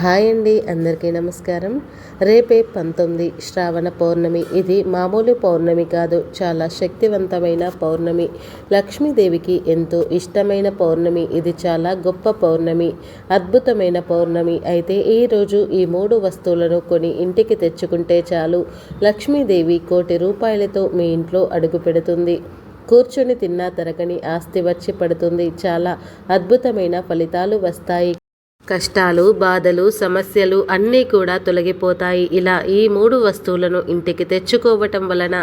Hi అండి అందరికీ నమస్కారం. రేపే పంతొమ్మిది శ్రావణ పౌర్ణమి. ఇది మామూలు పౌర్ణమి కాదు చాలా శక్తివంతమైన పౌర్ణమి. లక్ష్మీదేవికి ఎంతో ఇష్టమైన పౌర్ణమి. ఇది చాలా గొప్ప పౌర్ణమి అద్భుతమైన పౌర్ణమి. అయితే ఈరోజు ఈ మూడు వస్తువులను కొని ఇంటికి తెచ్చుకుంటే చాలు. లక్ష్మీదేవి కోటి రూపాయలతో మీ ఇంట్లో అడుగు పెడుతుంది. కూర్చొని తిన్నా తరగని ఆస్తి వచ్చి పడుతుంది. చాలా అద్భుతమైన ఫలితాలు వస్తాయి. కష్టాలు బాధలు సమస్యలు అన్నీ కూడా తొలగిపోతాయి. ఇలా ఈ మూడు వస్తువులను ఇంటికి తెచ్చుకోవటం వలన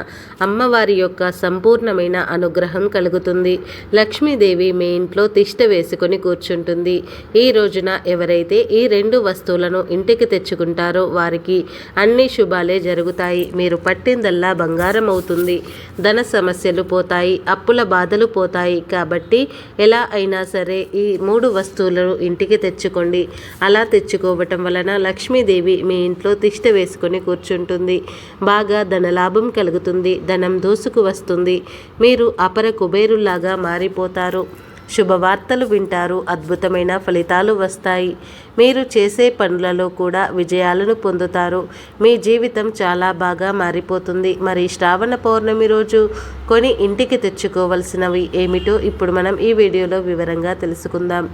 అమ్మవారి యొక్క సంపూర్ణమైన అనుగ్రహం కలుగుతుంది. లక్ష్మీదేవి మీ ఇంట్లో తిష్ట వేసుకొని కూర్చుంటుంది. ఈ రోజున ఎవరైతే ఈ రెండు వస్తువులను ఇంటికి తెచ్చుకుంటారో వారికి అన్ని శుభాలే జరుగుతాయి. మీరు పట్టిందల్లా బంగారం అవుతుంది. ధన సమస్యలు పోతాయి అప్పుల బాధలు పోతాయి. కాబట్టి ఎలా అయినా సరే ఈ మూడు వస్తువులను ఇంటికి తెచ్చుకోండి. అలా తెచ్చుకోవటం వలన లక్ష్మీదేవి మీ ఇంట్లో తిష్ట వేసుకొని కూర్చుంటుంది. బాగా ధనలాభం కలుగుతుంది. ధనం దోసుకు వస్తుంది. మీరు అపర కుబేరులాగా మారిపోతారు. శుభవార్తలు వింటారు. అద్భుతమైన ఫలితాలు వస్తాయి. మీరు చేసే పనులలో కూడా విజయాలను పొందుతారు. మీ జీవితం చాలా బాగా మారిపోతుంది. మరి శ్రావణ పౌర్ణమి రోజు కొని ఇంటికి తెచ్చుకోవలసినవి ఏమిటో ఇప్పుడు మనం ఈ వీడియోలో వివరంగా తెలుసుకుందాం.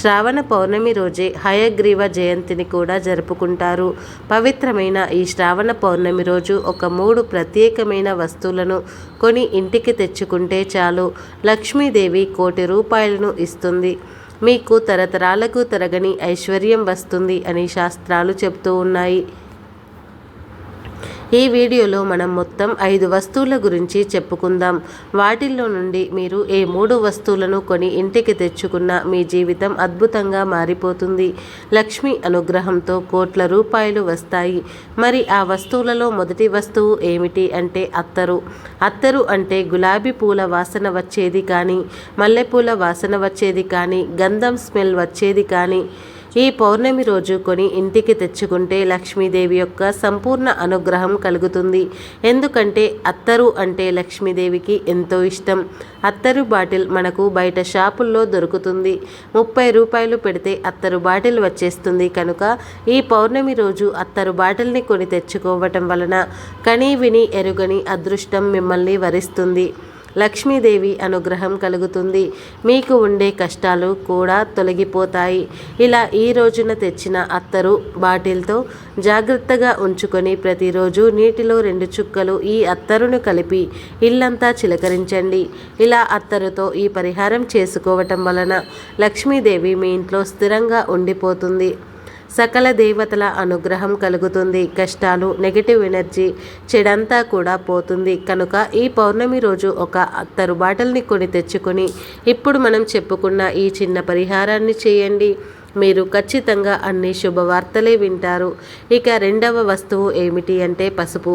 శ్రావణ పౌర్ణమి రోజే హయగ్రీవ జయంతిని కూడా జరుపుకుంటారు. పవిత్రమైన ఈ శ్రావణ పౌర్ణమి రోజు ఒక మూడు ప్రత్యేకమైన వస్తువులను కొని ఇంటికి తెచ్చుకుంటే చాలు. లక్ష్మీదేవి కోటి రూపాయలను ఇస్తుంది. మీకు తరతరాలకు తరగని ఐశ్వర్యం వస్తుంది అని శాస్త్రాలు చెబుతూ ఉన్నాయి. ఈ వీడియోలో మనం మొత్తం ఐదు వస్తువుల గురించి చెప్పుకుందాం. వాటిల్లో నుండి మీరు ఏ మూడు వస్తువులను కొని ఇంటికి తెచ్చుకున్న మీ జీవితం అద్భుతంగా మారిపోతుంది. లక్ష్మి అనుగ్రహంతో కోట్ల రూపాయలు వస్తాయి. మరి ఆ వస్తువులలో మొదటి వస్తువు ఏమిటి అంటే అత్తరు. అత్తరు అంటే గులాబీ పూల వాసన వచ్చేది కానీ మల్లెపూల వాసన వచ్చేది కానీ గంధం స్మెల్ వచ్చేది కానీ ఈ పౌర్ణమి రోజు కొని ఇంటికి తెచ్చుకుంటే లక్ష్మీదేవి యొక్క సంపూర్ణ అనుగ్రహం కలుగుతుంది. ఎందుకంటే అత్తరు అంటే లక్ష్మీదేవికి ఎంతో ఇష్టం. అత్తరు బాటిల్ మనకు బయట షాపుల్లో దొరుకుతుంది. ముప్పై రూపాయలు పెడితే అత్తరు బాటిల్ వచ్చేస్తుంది కనుక ఈ పౌర్ణమి రోజు అత్తరు బాటిల్ని కొని తెచ్చుకోవటం వలన కనీ విని ఎరుగని అదృష్టం మిమ్మల్ని వరిస్తుంది. లక్ష్మీదేవి అనుగ్రహం కలుగుతుంది. మీకు ఉండే కష్టాలు కూడా తొలగిపోతాయి. ఇలా ఈ రోజున తెచ్చిన అత్తరు బాటిల్తో జాగ్రత్తగా ఉంచుకొని ప్రతిరోజు నీటిలో రెండు చుక్కలు ఈ అత్తరును కలిపి ఇల్లంతా చిలకరించండి. ఇలా అత్తరుతో ఈ పరిహారం చేసుకోవటం వలన లక్ష్మీదేవి మీ ఇంట్లో స్థిరంగా ఉండిపోతుంది. సకల దేవతల అనుగ్రహం కలుగుతుంది. కష్టాలు నెగిటివ్ ఎనర్జీ చెడంతా కూడా పోతుంది. కనుక ఈ పౌర్ణమి రోజు ఒక అత్తరు బాటల్ని కొని తెచ్చుకొని ఇప్పుడు మనం చెప్పుకున్న ఈ చిన్న పరిహారాన్ని చేయండి. మీరు ఖచ్చితంగా అన్ని శుభవార్తలే వింటారు. ఇక రెండవ వస్తువు ఏమిటి అంటే పసుపు.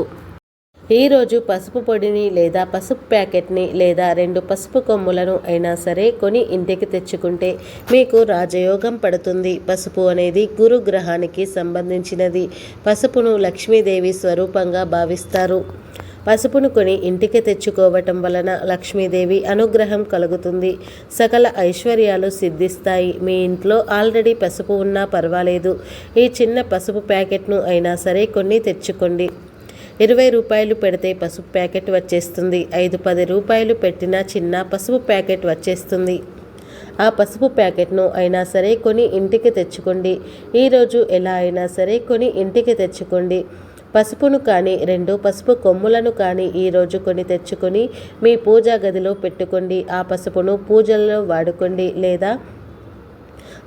ఈరోజు పసుపు పొడిని లేదా పసుపు ప్యాకెట్ని లేదా రెండు పసుపు కొమ్ములను అయినా సరే కొని ఇంటికి తెచ్చుకుంటే మీకు రాజయోగం పడుతుంది. పసుపు అనేది గురు గ్రహానికి సంబంధించినది. పసుపును లక్ష్మీదేవి స్వరూపంగా భావిస్తారు. పసుపును కొని ఇంటికి తెచ్చుకోవటం వలన లక్ష్మీదేవి అనుగ్రహం కలుగుతుంది. సకల ఐశ్వర్యాలు సిద్ధిస్తాయి. మీ ఇంట్లో ఆల్రెడీ పసుపు ఉన్నా పర్వాలేదు. ఈ చిన్న పసుపు ప్యాకెట్ను అయినా సరే కొన్ని తెచ్చుకోండి. ఇరవై రూపాయలు పెడితే పసుపు ప్యాకెట్ వచ్చేస్తుంది. ఐదు పది రూపాయలు పెట్టిన చిన్న పసుపు ప్యాకెట్ వచ్చేస్తుంది. ఆ పసుపు ప్యాకెట్ను అయినా సరే కొని ఇంటికి తెచ్చుకోండి. ఈరోజు ఎలా అయినా సరే కొని ఇంటికి తెచ్చుకోండి. పసుపును కానీ రెండు పసుపు కొమ్ములను కానీ ఈరోజు కొని తెచ్చుకొని మీ పూజా గదిలో పెట్టుకోండి. ఆ పసుపును పూజల్లో వాడుకోండి లేదా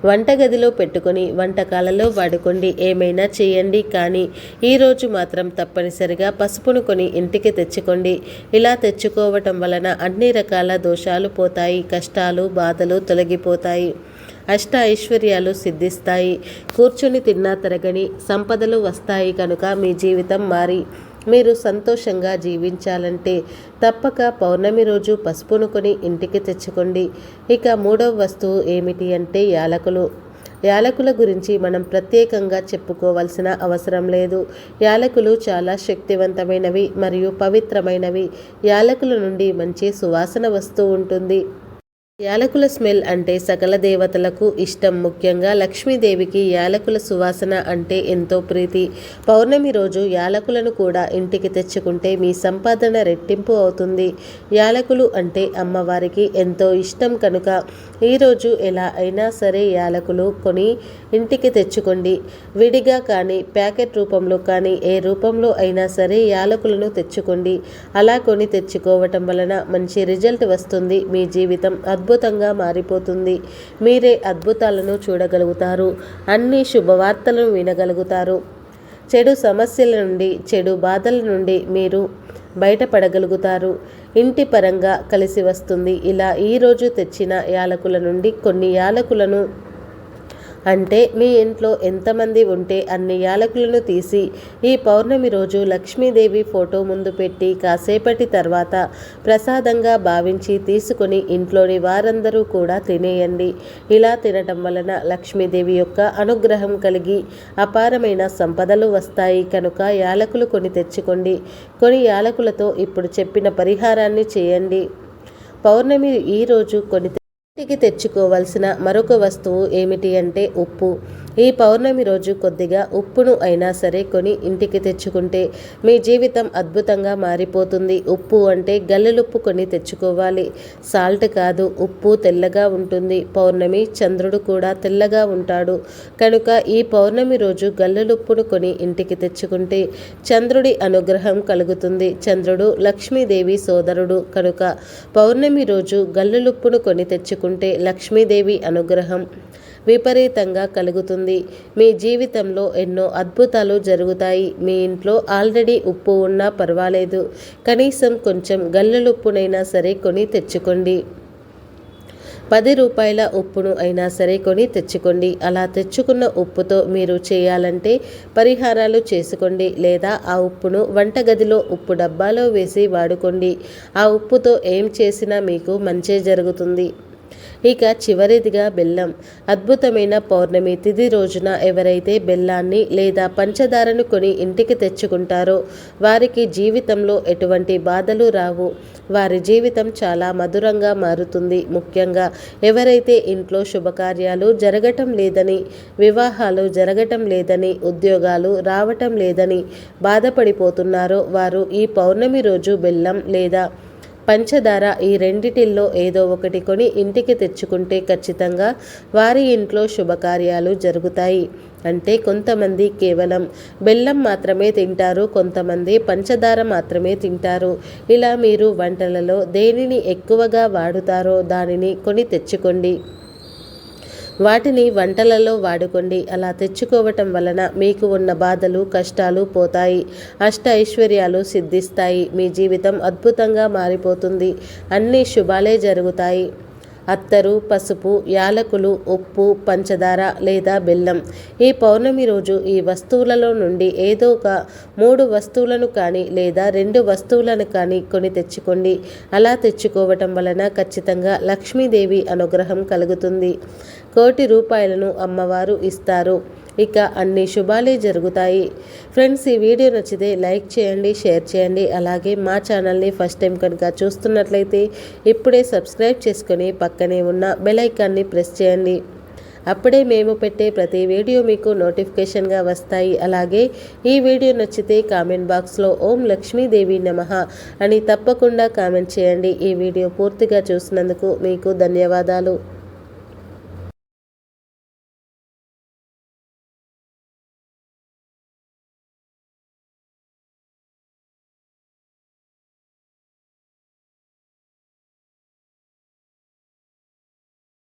వంటగదిలో పెట్టుకొని వంటకాలలో వాడుకోండి. ఏమైనా చేయండి కానీ ఈరోజు మాత్రం తప్పనిసరిగా పసుపును కొని ఇంటికి తెచ్చుకోండి. ఇలా తెచ్చుకోవటం వలన అన్ని రకాల దోషాలు పోతాయి కష్టాలు బాధలు తొలగిపోతాయి. అష్ట ఐశ్వర్యాలు సిద్ధిస్తాయి. కూర్చుని తిన్నా తరగని సంపదలు వస్తాయి కనుక మీ జీవితం మారి. మీరు సంతోషంగా జీవించాలంటే తప్పక పౌర్ణమి రోజు పసుపును కొని ఇంటికి తెచ్చుకోండి. ఇక మూడవ వస్తువు ఏమిటి అంటే యాలకులు. యాలకుల గురించి మనం ప్రత్యేకంగా చెప్పుకోవాల్సిన అవసరం లేదు. యాలకులు చాలా శక్తివంతమైనవి మరియు పవిత్రమైనవి. యాలకుల నుండి మంచి సువాసన వస్తూ ఉంటుంది. యాలకుల స్మెల్ అంటే సకల దేవతలకు ఇష్టం. ముఖ్యంగా లక్ష్మీదేవికి యాలకుల సువాసన అంటే ఎంతో ప్రీతి. పౌర్ణమి రోజు యాలకులను కూడా ఇంటికి తెచ్చుకుంటే మీ సంపాదన రెట్టింపు అవుతుంది. యాలకులు అంటే అమ్మవారికి ఎంతో ఇష్టం కనుక ఈరోజు ఎలా అయినా సరే యాలకులు కొని ఇంటికి తెచ్చుకోండి. విడిగా కానీ ప్యాకెట్ రూపంలో కానీ ఏ రూపంలో అయినా సరే యాలకులను తెచ్చుకోండి. అలా కొని తెచ్చుకోవటం వలన మంచి రిజల్ట్ వస్తుంది మీ జీవితం. అద్భుతంగా మారిపోతుంది. మీరే అద్భుతాలను చూడగలుగుతారు. అన్ని శుభవార్తలను వినగలుగుతారు. చెడు సమస్యల నుండి చెడు బాధల నుండి మీరు బయటపడగలుగుతారు. ఇంటి పరంగా కలిసి వస్తుంది. ఇలా ఈరోజు తెచ్చిన యాలకుల నుండి కొన్ని యాలకులను అంటే మీ ఇంట్లో ఎంతమంది ఉంటే అన్ని యాలకులను తీసి ఈ పౌర్ణమి రోజు లక్ష్మీదేవి ఫోటో ముందు పెట్టి కాసేపటి తర్వాత ప్రసాదంగా భావించి తీసుకొని ఇంట్లోని వారందరూ కూడా తినేయండి. ఇలా తినటం వలన లక్ష్మీదేవి యొక్క అనుగ్రహం కలిగి అపారమైన సంపదలు వస్తాయి. కనుక యాలకులు కొని తెచ్చుకోండి. కొన్ని యాలకులతో ఇప్పుడు చెప్పిన పరిహారాన్ని చేయండి. పౌర్ణమి ఈరోజు కొని ఇంటికి తెచ్చుకోవాల్సిన మరొక వస్తువు ఏమిటి అంటే ఉప్పు. ఈ పౌర్ణమి రోజు కొద్దిగా ఉప్పును అయినా సరే కొని ఇంటికి తెచ్చుకుంటే మీ జీవితం అద్భుతంగా మారిపోతుంది. ఉప్పు అంటే గల్లెలుప్పు కొని తెచ్చుకోవాలి. సాల్ట్ కాదు ఉప్పు తెల్లగా ఉంటుంది. పౌర్ణమి చంద్రుడు కూడా తెల్లగా ఉంటాడు. కనుక ఈ పౌర్ణమి రోజు గల్లెలుప్పును కొని ఇంటికి తెచ్చుకుంటే చంద్రుడి అనుగ్రహం కలుగుతుంది. చంద్రుడు లక్ష్మీదేవి సోదరుడు. కనుక పౌర్ణమి రోజు గల్లెలుప్పును కొని తెచ్చుకుంటే లక్ష్మీదేవి అనుగ్రహం విపరీతంగా కలుగుతుంది. మీ జీవితంలో ఎన్నో అద్భుతాలు జరుగుతాయి. మీ ఇంట్లో ఆల్రెడీ ఉప్పు ఉన్నా పర్వాలేదు. కనీసం కొంచెం గల్లులుప్పునైనా సరే కొని తెచ్చుకోండి. పది రూపాయల ఉప్పును అయినా సరే కొని తెచ్చుకోండి. అలా తెచ్చుకున్న ఉప్పుతో మీరు చేయాలంటే పరిహారాలు చేసుకోండి లేదా ఆ ఉప్పును వంటగదిలో ఉప్పు డబ్బాలో వేసి వాడుకోండి. ఆ ఉప్పుతో ఏం చేసినా మీకు మంచే జరుగుతుంది. ఇక చివరిదిగా బెల్లం. అద్భుతమైన పౌర్ణమి తిథి రోజున ఎవరైతే బెల్లాన్ని లేదా పంచదారను కొని ఇంటికి తెచ్చుకుంటారో వారికి జీవితంలో ఎటువంటి బాధలు రావు. వారి జీవితం చాలా మధురంగా మారుతుంది. ముఖ్యంగా ఎవరైతే ఇంట్లో శుభకార్యాలు జరగటం లేదని వివాహాలు జరగటం లేదని ఉద్యోగాలు రావటం లేదని బాధపడిపోతున్నారో వారు ఈ పౌర్ణమి రోజు బెల్లం లేదా పంచదార ఈ రెండిటిల్లో ఏదో ఒకటి కొని ఇంటికి తెచ్చుకుంటే ఖచ్చితంగా వారి ఇంట్లో శుభకార్యాలు జరుగుతాయి. అంటే కొంతమంది కేవలం బెల్లం మాత్రమే తింటారు కొంతమంది పంచదార మాత్రమే తింటారు. ఇలా మీరు వంటలలో దేనిని ఎక్కువగా వాడుతారో దానిని కొని తెచ్చుకోండి. వాటిని వంటలలో వాడుకోండి. అలా తెచ్చుకోవటం వలన మీకు ఉన్న బాధలు కష్టాలు పోతాయి. అష్ట ఐశ్వర్యాలు సిద్ధిస్తాయి. మీ జీవితం అద్భుతంగా మారిపోతుంది. అన్ని శుభాలే జరుగుతాయి. అత్తరు పసుపు యాలకులు ఉప్పు పంచదార లేదా బెల్లం. ఈ పౌర్ణమి రోజు ఈ వస్తువులలో నుండి ఏదో ఒక మూడు వస్తువులను కానీ లేదా రెండు వస్తువులను కానీ కొని తెచ్చుకోండి. అలా తెచ్చుకోవటం వలన ఖచ్చితంగా లక్ష్మీదేవి అనుగ్రహం కలుగుతుంది. కోటి రూపాయలను అమ్మవారు ఇస్తారు. ఇక అన్ని శుభాలే జరుగుతాయి. ఫ్రెండ్స్ ఈ వీడియో నచ్చితే లైక్ చేయండి షేర్ చేయండి. అలాగే మా ఛానల్ని ఫస్ట్ టైం కనుక చూస్తున్నట్లయితే ఇప్పుడే సబ్స్క్రైబ్ చేసుకొని పక్కనే ఉన్న బెలైకాన్ని ప్రెస్ చేయండి. అప్పుడే మేము పెట్టే ప్రతి వీడియో మీకు నోటిఫికేషన్గా వస్తాయి. అలాగే ఈ వీడియో నచ్చితే కామెంట్ బాక్స్లో ఓం లక్ష్మీదేవి నమ అని తప్పకుండా కామెంట్ చేయండి. ఈ వీడియో పూర్తిగా చూసినందుకు మీకు ధన్యవాదాలు.